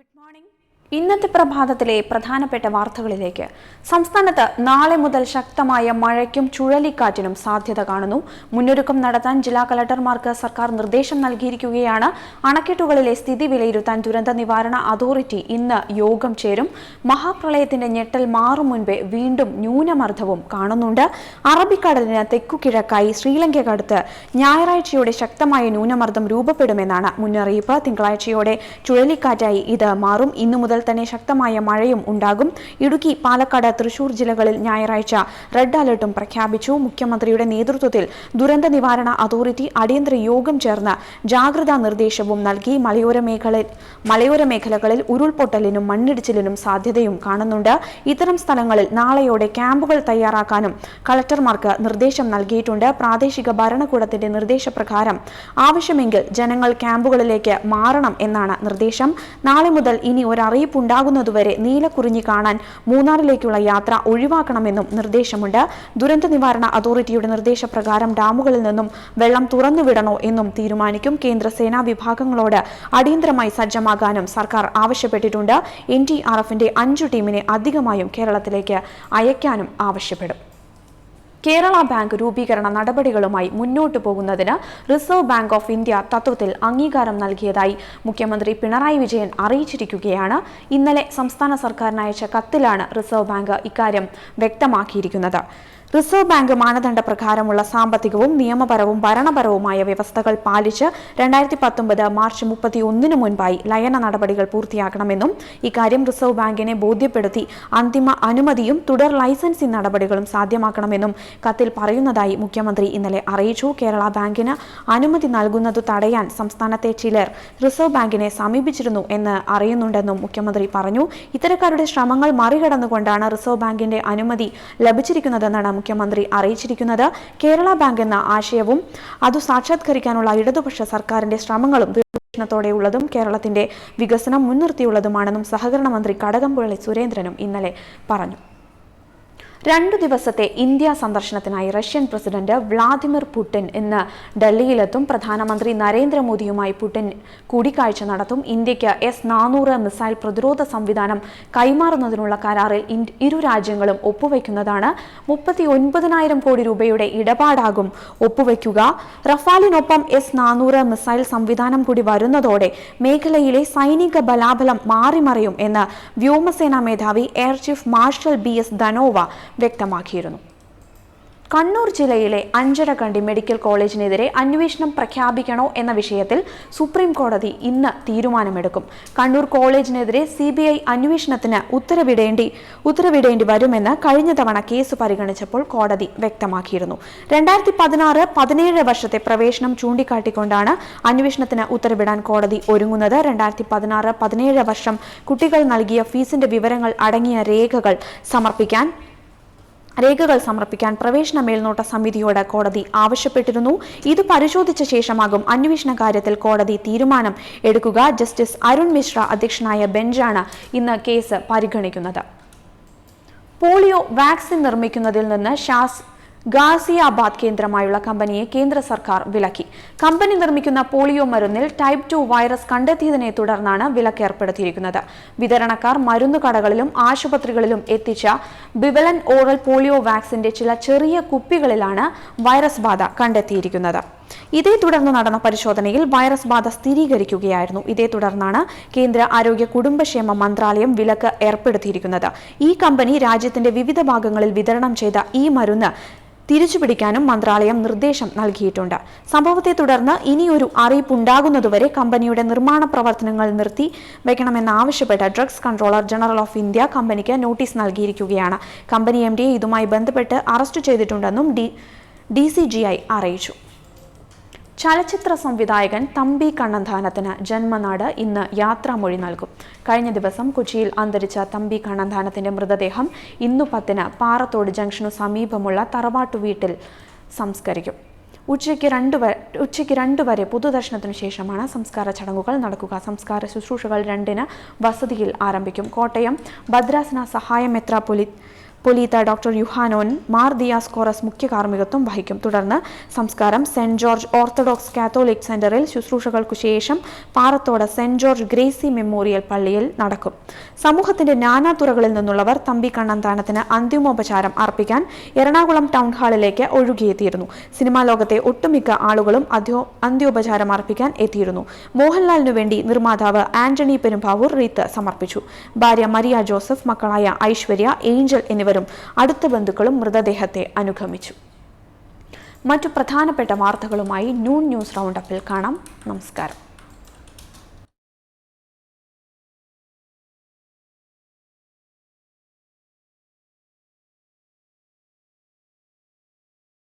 Good morning. ഇന്നത്തെ പ്രഭാതത്തിലെ പ്രധാനപ്പെട്ട വാർത്തകളിലേക്ക്. സംസ്ഥാനത്ത് നാളെ മുതൽ ശക്തമായ മഴയ്ക്കും ചുഴലിക്കാറ്റിനും സാധ്യത കാണുന്നു. മുന്നൊരുക്കം നടത്താൻ ജില്ലാ കലക്ടർമാർക്ക് സർക്കാർ നിർദ്ദേശം നൽകിയിരിക്കുകയാണ്. അണക്കെട്ടുകളിലെ സ്ഥിതി വിലയിരുത്താൻ ദുരന്ത നിവാരണ അതോറിറ്റി ഇന്ന് യോഗം ചേരും. മഹാപ്രളയത്തിന്റെ ഞെട്ടൽ മാറും മുൻപേ വീണ്ടും ന്യൂനമർദ്ദവും കാണുന്നുണ്ട്. അറബിക്കടലിന് തെക്കുകിഴക്കായി ശ്രീലങ്കയ്ക്കടുത്ത് ഞായറാഴ്ചയോടെ ശക്തമായ ന്യൂനമർദ്ദം രൂപപ്പെടുമെന്നാണ് മുന്നറിയിപ്പ്. തിങ്കളാഴ്ചയോടെ ചുഴലിക്കാറ്റായി ഇത് മാറും. ഇന്നു മുതൽ തന്നെ ശക്തമായ മഴയും ഉണ്ടാകും. ഇടുക്കി പാലക്കാട് തൃശൂർ ജില്ലകളിൽ ഞായറാഴ്ച റെഡ് അലർട്ടും പ്രഖ്യാപിച്ചു. മുഖ്യമന്ത്രിയുടെ നേതൃത്വത്തിൽ ദുരന്ത നിവാരണ അതോറിറ്റി അടിയന്തര യോഗം ചേർന്ന് ജാഗ്രതാ നിർദ്ദേശവും നൽകി. മലയോര മേഖല മലയോര മേഖലകളിൽ ഉരുൾപൊട്ടലിനും മണ്ണിടിച്ചിലിനും സാധ്യതയും കാണുന്നുണ്ട്. ഇത്തരം സ്ഥലങ്ങളിൽ നാളെയോടെ ക്യാമ്പുകൾ തയ്യാറാക്കാനും കളക്ടർമാർക്ക് നിർദ്ദേശം നൽകിയിട്ടുണ്ട്. പ്രാദേശിക ഭരണകൂടത്തിന്റെ നിർദ്ദേശപ്രകാരം ആവശ്യമെങ്കിൽ ജനങ്ങൾ ക്യാമ്പുകളിലേക്ക് മാറണം എന്നാണ് നിർദ്ദേശം. നാളെ മുതൽ ഇനി ഒരറിയിപ്പ് ഉണ്ടാകുന്നതുവരെ നീലക്കുറിഞ്ഞി കാണാൻ മൂന്നാറിലേക്കുള്ള യാത്ര ഒഴിവാക്കണമെന്നും നിർദ്ദേശമുണ്ട്. ദുരന്ത നിവാരണ അതോറിറ്റിയുടെ നിർദ്ദേശപ്രകാരം ഡാമുകളിൽ നിന്നും വെള്ളം തുറന്നുവിടണോ എന്നും തീരുമാനിക്കും. കേന്ദ്ര സേനാ വിഭാഗങ്ങളോട് അടിയന്തരമായി സജ്ജമാകാനും സർക്കാർ ആവശ്യപ്പെട്ടിട്ടുണ്ട്. എൻ ഡി ആർ എഫിന്റെ അഞ്ചു ടീമിനെ അധികമായും കേരളത്തിലേക്ക് അയക്കാനും ആവശ്യപ്പെടും. കേരള ബാങ്ക് രൂപീകരണ നടപടികളുമായി മുന്നോട്ടു പോകുന്നതിന് റിസർവ് ബാങ്ക് ഓഫ് ഇന്ത്യ തത്വത്തിൽ അംഗീകാരം നൽകിയതായി മുഖ്യമന്ത്രി പിണറായി വിജയൻ അറിയിച്ചിരിക്കുകയാണ്. ഇന്നലെ സംസ്ഥാന സർക്കാരിന് അയച്ച കത്തിലാണ് റിസർവ് ബാങ്ക് ഇക്കാര്യം വ്യക്തമാക്കിയിരിക്കുന്നത്. റിസർവ് ബാങ്ക് മാനദണ്ഡ പ്രകാരമുള്ള സാമ്പത്തികവും നിയമപരവും ഭരണപരവുമായ വ്യവസ്ഥകൾ പാലിച്ച് രണ്ടായിരത്തി പത്തൊമ്പത് മാർച്ച് മുപ്പത്തി ഒന്നിന് മുൻപായി ലയന നടപടികൾ പൂർത്തിയാക്കണമെന്നും ഇക്കാര്യം റിസർവ് ബാങ്കിനെ ബോധ്യപ്പെടുത്തി അന്തിമ അനുമതിയും തുടർ ലൈസൻസിംഗ് നടപടികളും സാധ്യമാക്കണമെന്നും കത്തിൽ പറയുന്നതായി മുഖ്യമന്ത്രി ഇന്നലെ അറിയിച്ചു. കേരള ബാങ്കിന് അനുമതി നൽകുന്നത് തടയാൻ സംസ്ഥാനത്തെ ചിലർ റിസർവ് ബാങ്കിനെ സമീപിച്ചിരുന്നു എന്ന് അറിയുന്നുണ്ടെന്നും മുഖ്യമന്ത്രി പറഞ്ഞു. ഇത്തരക്കാരുടെ ശ്രമങ്ങൾ മറികടന്നുകൊണ്ടാണ് റിസർവ് ബാങ്കിന്റെ അനുമതി ലഭിച്ചിരിക്കുന്നതെന്നാണ് മുഖ്യമന്ത്രി അറിയിച്ചിരിക്കുന്നത് കേരള ബാങ്ക് എന്ന ആശയവും അത് സാക്ഷാത്കരിക്കാനുള്ള ഇടതുപക്ഷ സർക്കാരിന്റെ ശ്രമങ്ങളും ദീർഘവീക്ഷണത്തോടെയുള്ളതും കേരളത്തിന്റെ വികസനം മുൻനിർത്തിയുള്ളതുമാണെന്നും സഹകരണ മന്ത്രി കടകംപള്ളി സുരേന്ദ്രനും ഇന്നലെ പറഞ്ഞു. രണ്ടു ദിവസത്തെ ഇന്ത്യ സന്ദർശനത്തിനായി റഷ്യൻ പ്രസിഡന്റ് വ്ളാദിമിർ പുടിൻ ഇന്ന് ഡൽഹിയിലെത്തും. പ്രധാനമന്ത്രി നരേന്ദ്രമോദിയുമായി പുടിൻ കൂടിക്കാഴ്ച നടത്തും. ഇന്ത്യയ്ക്ക് എസ് നാനൂറ് മിസൈൽ പ്രതിരോധ സംവിധാനം കൈമാറുന്നതിനുള്ള കരാറിൽ ഇരു രാജ്യങ്ങളും ഒപ്പുവയ്ക്കുന്നതാണ് മുപ്പത്തി ഒൻപതിനായിരം കോടി രൂപയുടെ ഇടപാടാകും ഒപ്പുവയ്ക്കുക റഫാലിനൊപ്പം എസ് നാനൂറ് മിസൈൽ സംവിധാനം കൂടി വരുന്നതോടെ മേഖലയിലെ സൈനിക ബലാബലം മാറിമറിയും എന്ന് വ്യോമസേനാ മേധാവി air chief marshal B S Dhanoa വ്യക്തമാക്കിയിരുന്നു. കണ്ണൂർ ജില്ലയിലെ അഞ്ചരക്കണ്ടി മെഡിക്കൽ കോളേജിനെതിരെ അന്വേഷണം പ്രഖ്യാപിക്കണോ എന്ന വിഷയത്തിൽ സുപ്രീം കോടതി ഇന്ന് തീരുമാനമെടുക്കും. കണ്ണൂർ കോളേജിനെതിരെ സി ബി ഐ അന്വേഷണത്തിന് ഉത്തരവിടേണ്ടി ഉത്തരവിടേണ്ടി വരുമെന്ന് കഴിഞ്ഞ തവണ കേസ് പരിഗണിച്ചപ്പോൾ കോടതി വ്യക്തമാക്കിയിരുന്നു. രണ്ടായിരത്തി പതിനാറ് പതിനേഴ് വർഷത്തെ പ്രവേശനം ചൂണ്ടിക്കാട്ടിക്കൊണ്ടാണ് അന്വേഷണത്തിന് ഉത്തരവിടാൻ കോടതി ഒരുങ്ങുന്നത്. രണ്ടായിരത്തി പതിനാറ് പതിനേഴ് വർഷം കുട്ടികൾ നൽകിയ ഫീസിന്റെ വിവരങ്ങൾ അടങ്ങിയ രേഖകൾ സമർപ്പിക്കാൻ രേഖകൾ സമർപ്പിക്കാൻ പ്രവേശന മേൽനോട്ട സമിതിയോട് കോടതി ആവശ്യപ്പെട്ടിരുന്നു. ഇത് പരിശോധിച്ച ശേഷമാകും അന്വേഷണ കാര്യത്തിൽ കോടതി തീരുമാനം എടുക്കുക. ജസ്റ്റിസ് അരുൺ മിശ്ര അധ്യക്ഷനായ ബെഞ്ചാണ് ഇന്ന് കേസ് പരിഗണിക്കുന്നത്. പോളിയോ വാക്സിൻ നിർമ്മിക്കുന്നതിൽ നിന്ന് ഷാസ് ഗാസിയാബാദ് കേന്ദ്രമായുള്ള കമ്പനിയെ കേന്ദ്ര സർക്കാർ വിലക്കി. കമ്പനി നിർമ്മിക്കുന്ന പോളിയോ മരുന്നിൽ ടൈപ്പ് ടു വൈറസ് കണ്ടെത്തിയതിനെ തുടർന്നാണ് വിലക്ക് ഏർപ്പെടുത്തിയിരിക്കുന്നത്. വിതരണക്കാർ മരുന്നുകടകളിലും ആശുപത്രികളിലും എത്തിച്ച ബിവലൻ ഓറൽ പോളിയോ വാക്സിന്റെ ചില ചെറിയ കുപ്പികളിലാണ് വൈറസ് ബാധ കണ്ടെത്തിയിരിക്കുന്നത്. ഇതേ തുടർന്ന് നടന്ന പരിശോധനയിൽ വൈറസ് ബാധ സ്ഥിരീകരിക്കുകയായിരുന്നു. ഇതേ തുടർന്നാണ് കേന്ദ്ര ആരോഗ്യ കുടുംബക്ഷേമ മന്ത്രാലയം വിലക്ക് ഏർപ്പെടുത്തിയിരിക്കുന്നത്. ഈ കമ്പനി രാജ്യത്തിന്റെ വിവിധ ഭാഗങ്ങളിൽ വിതരണം ചെയ്ത ഈ മരുന്ന് തിരിച്ചുപിടിക്കാനും മന്ത്രാലയം നിർദ്ദേശം നൽകിയിട്ടുണ്ട്. സംഭവത്തെ തുടർന്ന് ഇനിയൊരു അറിയിപ്പുണ്ടാകുന്നതുവരെ കമ്പനിയുടെ നിർമ്മാണ പ്രവർത്തനങ്ങൾ നിർത്തി വയ്ക്കണമെന്നാവശ്യപ്പെട്ട് drugs controller general of India കമ്പനിക്ക് നോട്ടീസ് നൽകിയിരിക്കുകയാണ്. കമ്പനി എം ഇതുമായി ബന്ധപ്പെട്ട് അറസ്റ്റ് ചെയ്തിട്ടുണ്ടെന്നും D D C G I അറിയിച്ചു. ചലച്ചിത്ര സംവിധായകൻ തമ്പി കണ്ണന്താനത്തിന് ജന്മനാട് ഇന്ന് യാത്രാമൊഴി നൽകും. കഴിഞ്ഞ ദിവസം കൊച്ചിയിൽ അന്തരിച്ച തമ്പി കണ്ണന്താനത്തിന്റെ മൃതദേഹം ഇന്നു പത്തിന് പാറത്തോട് ജംഗ്ഷനു സമീപമുള്ള തറവാട്ടു വീട്ടിൽ സംസ്കരിക്കും. ഉച്ചയ്ക്ക് രണ്ട് ഉച്ചയ്ക്ക് രണ്ട് വരെ പൊതുദർശനത്തിനു ശേഷമാണ് സംസ്കാര ചടങ്ങുകൾ നടക്കുക. സംസ്കാര ശുശ്രൂഷകൾ രണ്ടിന് വസതിയിൽ ആരംഭിക്കും. കോട്ടയം ഭദ്രാസന സഹായ മെത്രാപ്പൊലി പൊലീത്ത ഡോക്ടർ യുഹാനോൻ മാർ ദിയാസ് കോറസ് മുഖ്യ കാർമ്മികത്വം വഹിക്കും. തുടർന്ന് സംസ്കാരം സെന്റ് ജോർജ് ഓർത്തഡോക്സ് കാത്തോലിക് സെന്ററിൽ ശുശ്രൂഷകൾക്കു ശേഷം Parathode saint George Gracy memorial പള്ളിയിൽ നടക്കും. സമൂഹത്തിന്റെ നാനാതുറകളിൽ നിന്നുള്ളവർ തമ്പി കണ്ണന്താനത്തിന് അന്തിമോപചാരം അർപ്പിക്കാൻ എറണാകുളം ടൗൺ ഹാളിലേക്ക് ഒഴുകിയെത്തിയിരുന്നു. സിനിമാ ലോകത്തെ ഒട്ടുമിക്ക ആളുകളും അന്ത്യോപചാരം അർപ്പിക്കാൻ എത്തിയിരുന്നു. മോഹൻലാലിനു വേണ്ടി നിർമ്മാതാവ് ആന്റണി പെരുമ്പാവൂർ റീത്ത് സമർപ്പിച്ചു. ഭാര്യ മരിയ ജോസഫ് മക്കളായ ഐശ്വര്യ ഏഞ്ചൽ എന്നിവരും അടുത്ത ബന്ധുക്കളും മൃതദേഹത്തെ അനുഗമിച്ചു. മറ്റു പ്രധാനപ്പെട്ട വാർത്തകളുമായി നൂൺ ന്യൂസ് റൗണ്ടപ്പിൽ കാണാം. നമസ്കാരം.